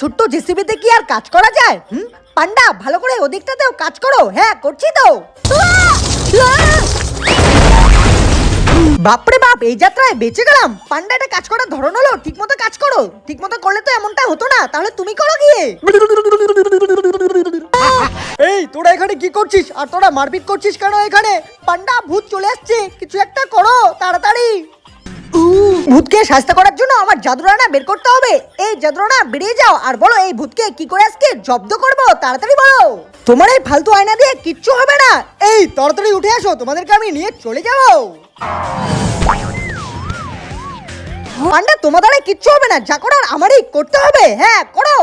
ছোট্ট জেসিবিতে কি আর কাজ করা যায়? হুম? পান্ডা, ভালো করে ওদিকটাতেও কাজ করো। হ্যাঁ করছি তো। বাপরে বাপ, এই যাত্রায় বেঁচে গেলাম। পান্ডা, একটা কাজ করার ধরন হলো ঠিক মতো কাজ করো। ঠিক মতো করলে তো এমনটা হতো না। তাহলে তুমি করো গিয়ে। এই, তোরা এখানে কি করছিস? আর তোরা মারপিট করছিস কেন এখানে? পান্ডা, ভূত চলে আসছে। কিছু একটা করো, তাড়াতাড়ি। ভূতকে শাস্তি করার জন্য আমার জাদুরানা বের করতে হবে। এই জাদুরানা বেরিয়ে যাও আর বলো এই ভূতকে কি করে আজকে জব্দ করব? তাড়াতাড়ি বলো। তোমার এই ফালতু আয়না দিয়ে কিচ্ছু হবে না। এই, তাড়াতাড়ি উঠে আসো, তোমাদেরকে আমি নিয়ে চলে যাব। পান্ডা, তোমার দ্বারা কিচ্ছু হবে না। যা করার আমারই করতে হবে। হ্যাঁ করো।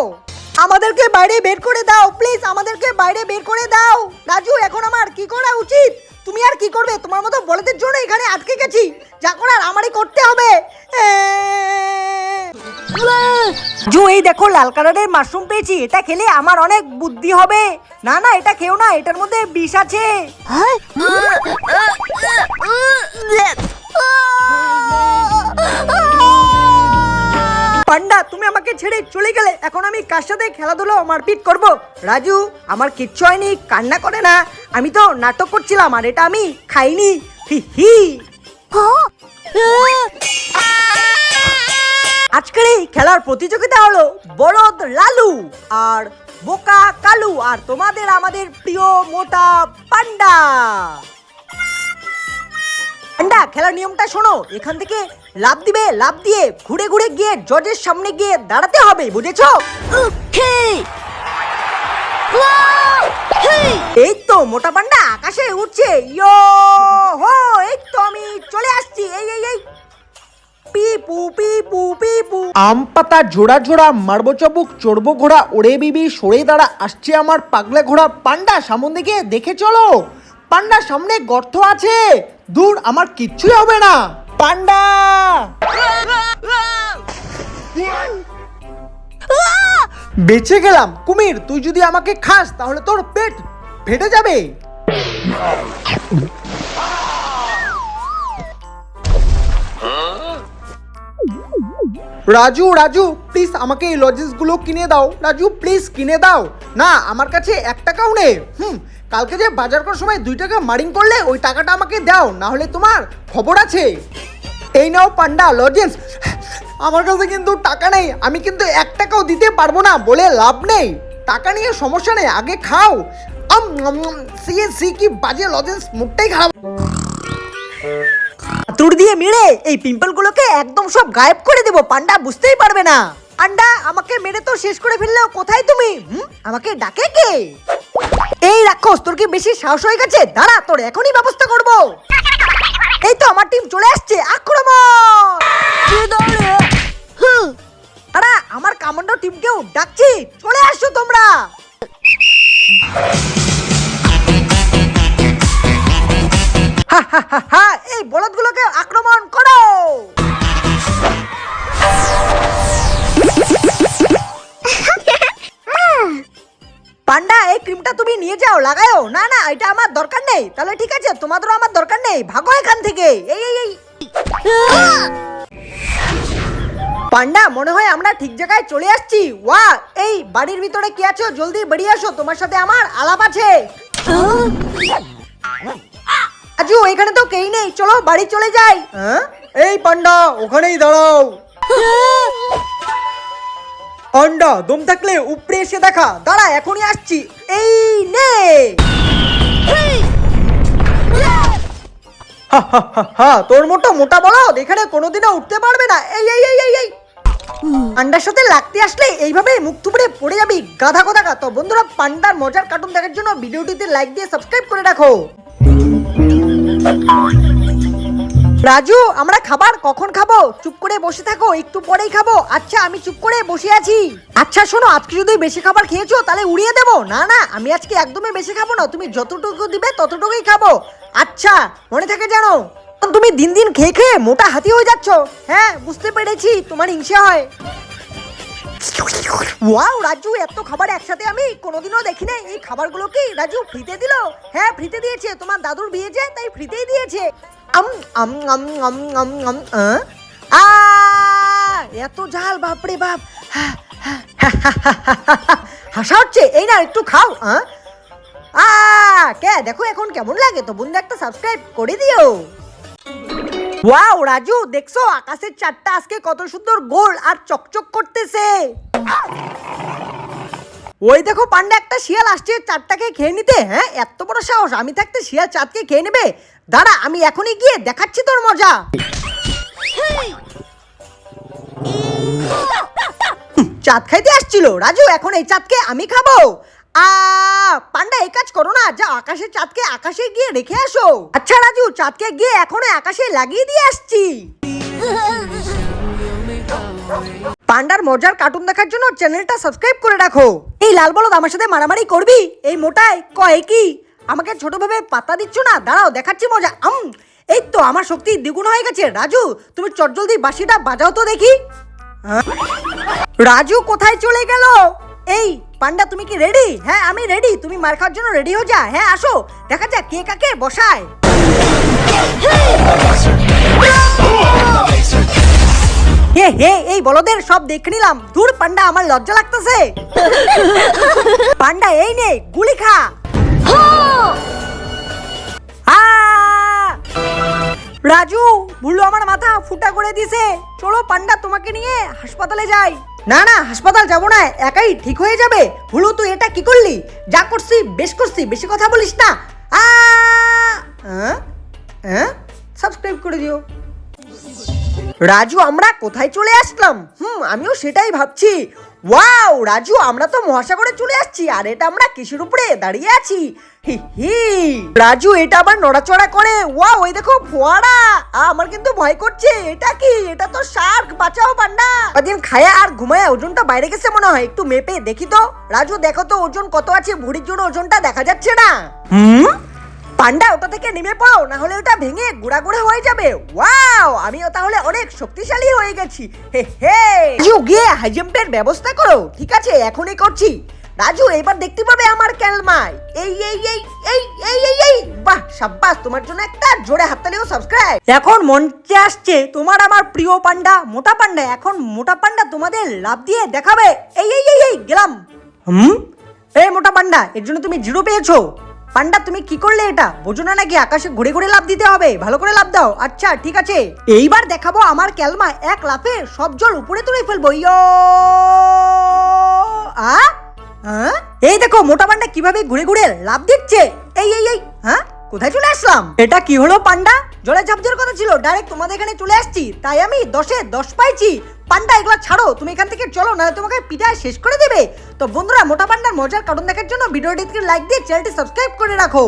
আমাদেরকে বাইরে বের করে দাও, প্লিজ। আমাদেরকে বাইরে বের করে দাও। রাজু, এখন আমার কি করা উচিত? তুমি আর কি করবে? তোমার মতো বলেদের জন্য এখানে আটকে গেছি। যা করার আমারই করতে হবে। জু, এই দেখো, লাল কালারের মাশরুম পেয়েছি। এটা খেলে আমার অনেক বুদ্ধি হবে। না না, এটা খেও না, এটার মধ্যে বিষ আছে। পান্ডা, তুমি আমাকে ছেড়ে চলে গেলে। এখন আমি কার সাথে খেলাধুলো মারপিট করব? রাজু, আমার কিচ্ছু হয়নি, কান্না করে না। আমি তো নাটক করছিলাম, আর এটা আমি খাইনি। হি হি। আজকের এই খেলার প্রতিযোগিতা হলো বলদ লালু আর বোকা কালু, আর তোমাদের আমাদের প্রিয় মোটা পান্ডা। পান্ডা খেলার নিয়মটা শোনো। এখান থেকে লাভ দিবে লাভ দিয়ে ঘুরে ঘুরে গিয়ে জজের সামনে গিয়ে দাঁড়াতে হবে বুঝেছ? এই তো মোটা পান্ডা আকাশে উঠছে ইয়ো হো এই তো আমি চলে আসছি। এই এই এই। পিপু পিপু পিপু। আম পাতা জোড়া জোড়া মারবো চাবুক চড়বো ঘোড়া ওড়ে বিবি সরে দাঁড়া আসছে আমার পাগলা ঘোড়া পান্ডা সামন দিকে দেখে চলো। পান্ডা সামনে গর্ত আছে। দূর আমার কিচ্ছুই হবে না। পান্ডা! বেঁচে গেলাম। কুমির, তুই যদি আমাকে খাস, তাহলে তোর পেট ফেটে যাবে। রাজু রাজু প্লিজ আমাকে এই লজেসগুলো কিনে দাও। রাজু প্লিজ কিনে দাও। না, আমার কাছে এক টাকাও নেই। হুম, কালকে যে বাজার করার সময় দুই টাকা মারিং করলে ওই টাকাটা আমাকে দাও না হলে তোমার খবর আছে। এই নাও পান্ডা লজেন্স আমার কাছে কিন্তু টাকা নেই, আমি কিন্তু এক টাকাও দিতে পারব না বলে লাভ নেই। টাকা নিয়ে সমস্যা নেই, আগে খাও। আম সি কি বাজে লজেন্স মুখটাই খারাপ। তুর দিয়ে মেরে এই পিম্পল গুলোকে একদম সব গায়েব করে দেবো, পান্ডা বুঝতেই পারবে না। পান্ডা, আমাকে মেরে তো শেষ করে ফেললেও কোথায় তুমি? আমাকে ডাকে কে? এই রাক্ষস, তোর কি বেশি সাহস হয়ে গেছে? দাঁড়া, তোর এখনই ব্যবস্থা করব। এই তো আমার টিম চলে আসছে, আক্রমণ! দাঁড়া, আমার কামান্ডো টিমকেও ডাকছি, চলে আসো তোমরা। হা হা এই বলদগুলোকে আক্রমণ করো। পান্ডা, এই ক্রিমটা তুমি নিয়ে যাও লাগাও না না, এটা আমার দরকার নেই। তাহলে ঠিক আছে, তোমাদেরও আমার দরকার নেই। ভাগো এখান থেকে। এই এই এই। পান্ডা, মনে হয় আমরা ঠিক জায়গায় চলে আসছি। ওয়া, এই বাড়ির ভিতরে কি আছো? জলদি বেরিয়ে আসো তোমার সাথে আমার আলাপ আছে। আজু এখানে তো কেই নেই। চলো বাড়ি চলে যাই। হ্যাঁ? এই পান্ডা ওখানেই দাঁড়াও। পান্ডা দম থাকলে উপরে এসে দেখা। দাঁড়া এখনই আসছি। এই নে। হা, তোর মতো মোটা বলদ এখানে কোনোদিনও উঠতে পারবে না। এই এই এই এই এই। পান্ডার সাথে লাগতে আসলে এইভাবে মুখ থুবড়ে পড়ে যাবি। গাধা কোথাকা তো বন্ধুরা পান্ডার মজার কার্টুন দেখার জন্য ভিডিওটিতে লাইক দিয়ে সাবস্ক্রাইব করে রাখো। রাজু, আমরা খাবার কখন খাব? চুপ করে বসে থাকো, একটু পরেই খাব। আচ্ছা আমি চুপ করে বসে আছি। আচ্ছা শোনো, আজকে যদি বেশি খাবার খেয়েছো, তাহলে উড়িয়ে দেবো। না না, আমি আজকে একদমই বেশি খাব না, তুমি যতটুকু দিবে ততটুকুই খাব। আচ্ছা মনে থাকে জানো, তুমি দিন দিন খেয়ে খেয়ে মোটা হাতি হয়ে যাচ্ছ। হ্যাঁ বুঝতে পেরেছি, তোমার হিংসা হয়। ওয়াও রাজু এত খাবার একসাথে আমি কোনোদিনও দেখি নাই এই খাবারগুলো কি রাজু ফ্রিতে দিল হ্যাঁ ফ্রিতে দিয়েছে তোমার দাদুর বিয়ে যে তাই ফ্রিতেই দিয়েছে আম আম আম আম আম আম আ এত ঝাল বাপরে বাপ হ্যাঁ হাসা হচ্ছে এই না একটু খাও হ্যাঁ আ কে দেখো এখন কেমন লাগে তো বন্ধু একটা সাবস্ক্রাইব করে দিও ওয়াও, রাজু, দেখছ? আকাশের চারটা আজকে কত সুন্দর গোল আর চকচক করতেছে। ওই দেখো পান্ডা, একটা শিয়াল আসছে চারটাকে খেয়ে নিতে। হ্যাঁ এত বড় সাহস। আমি থাকতে শিয়াল চাঁদকে খেয়ে নেবে? দাঁড়া, আমি এখনই গিয়ে দেখাচ্ছি তোর মজা। চাঁদ খাইতে আসছিল। রাজু, এখন এই চাঁদকে আমি খাব। আ পান্ডা এই কাজ করো না যা আকাশের চাঁদকে আকাশে গিয়ে রেখে আসো। আচ্ছা রাজু চাঁদকে গিয়ে এখনও আকাশে লাগিয়ে দিয়ে আসছি। পান্ডার মজার কার্টুন দেখার জন্য চ্যানেলটা সাবস্ক্রাইব করে রাখো। এই লাল বলদ আমার সাথে মারামারি করবি? এই মোটায় কয় কি? আমাকে ছোটভাবে পাতা দিচ্ছ না? দাঁড়াও দেখাচ্ছি মজা। আম এই তো আমার শক্তি দ্বিগুণ হয়ে গেছে। রাজু তুমি চটজলদি বাঁশিটা বাজাও তো দেখি। হ্যাঁ? রাজু কোথায় চলে গেল? এই পান্ডা তুমি কি রেডি হ্যাঁ আমি রেডি তুমি মার খাওয়ার জন্য রেডি হয়ে যা। হ্যাঁ আসো। দেখা যাক কে কাকে বসায়। হে হে এই বলদের সব দেখে নিলাম। দূর পান্ডা আমার লজ্জা লাগতেছে। পান্ডা এই নে গুলি খা! রাজু ভুলু আমার মাথা ফুটা করে দিছে। চলো পান্ডা তোমাকে নিয়ে হাসপাতালে যাই। না না, হাসপাতাল যাব না, একাই ঠিক হয়ে যাবে। ভুলু, তুই এটা কি করলি? যা করছি, বেশ করছি, বেশি কথা বলিস না। আ সাবস্ক্রাইব করে দিও। রাজু, আমরা কোথায় চলে আসলাম? হুম, আমিও সেটাই ভাবছি। ওয়াও, রাজু, আমরা তো মহাসাগরে চলে আসছি, আর এটা আমরা কিসের উপরে দাঁড়িয়ে আছি? হি হি। রাজু, এটা আবার নড়াচড়া করে। ওয়াও ওই দেখো, ফোয়ারা। আমার কিন্তু ভয় করছে। এটা কি? এটা তো শার্ক, বাঁচাও পান্ডা। ওদিন খায়া আর ঘুমায় ওজনটা বাইরে গেছে মনে হয়, একটু মেপে দেখি তো। রাজু, দেখো তো ওজন কত আছে, ভুড়ির জন্য ওজনটা দেখা যাচ্ছে না। হুম? পান্ডা ওটা থেকে নেমে পড়ো না হলে ওটা ভেঙে গুড়া গুড়া হয়ে যাবে। ওয়াও, আমিও তাহলে অনেক শক্তিশালী হয়ে গেছি। হে হে। রাজু, গিয়ে হাই জাম্পের ব্যবস্থা করো। ঠিক আছে, এখনই করছি। রাজু, এবার দেখতে পাবে আমার ক্যালমায় এই এই এই এই এই এই এই। বাহ, সাব্বাস, তোমার জন্য একটা জোরে হাততালিও সাবস্ক্রাইব এখন মঞ্চে আসছে তোমার আমার প্রিয় পান্ডা, মোটা পান্ডা। এখন মোটা পান্ডা তোমাদের লাভ দিয়ে দেখাবে। এই এই এই এই, গেলাম। হুম? এই, মোটা পান্ডা, এর জন্য তুমি জিরো পেয়েছ। পান্ডা, তুমি কি করলে এটা? বোঝো না নাকি আকাশে ঘুরে ঘুরে লাভ দিতে হবে। ভালো করে লাভ দাও। আচ্ছা ঠিক আছে। এইবার দেখাবো আমার ক্যালমা এক লাফে সব জল উপরে তুলে ফেলব। ইয়ো! আ? এই দেখো, মোটা পান্ডা কীভাবে ঘুরে ঘুরে লাভ দিচ্ছে? এই এই এই হ্যাঁ? কোথায় চলে আসলাম? এটা কি হলো পান্ডা? জলে ঝাঁপ কথা ছিল। ডাইরেক্ট তোমাদের এখানে চলে আসছি। তাই আমি দশে দশ পাইছি। পান্ডা, এগুলো ছাড়ো। তুমি এখান থেকে চলো না তোমাকে পিঠায় শেষ করে দেবে। তো বন্ধুরা, মোটা পান্ডার মজার কারণ দেখার জন্য ভিডিওটিকে লাইক দিয়ে চ্যানেলটি সাবস্ক্রাইব করে রাখো।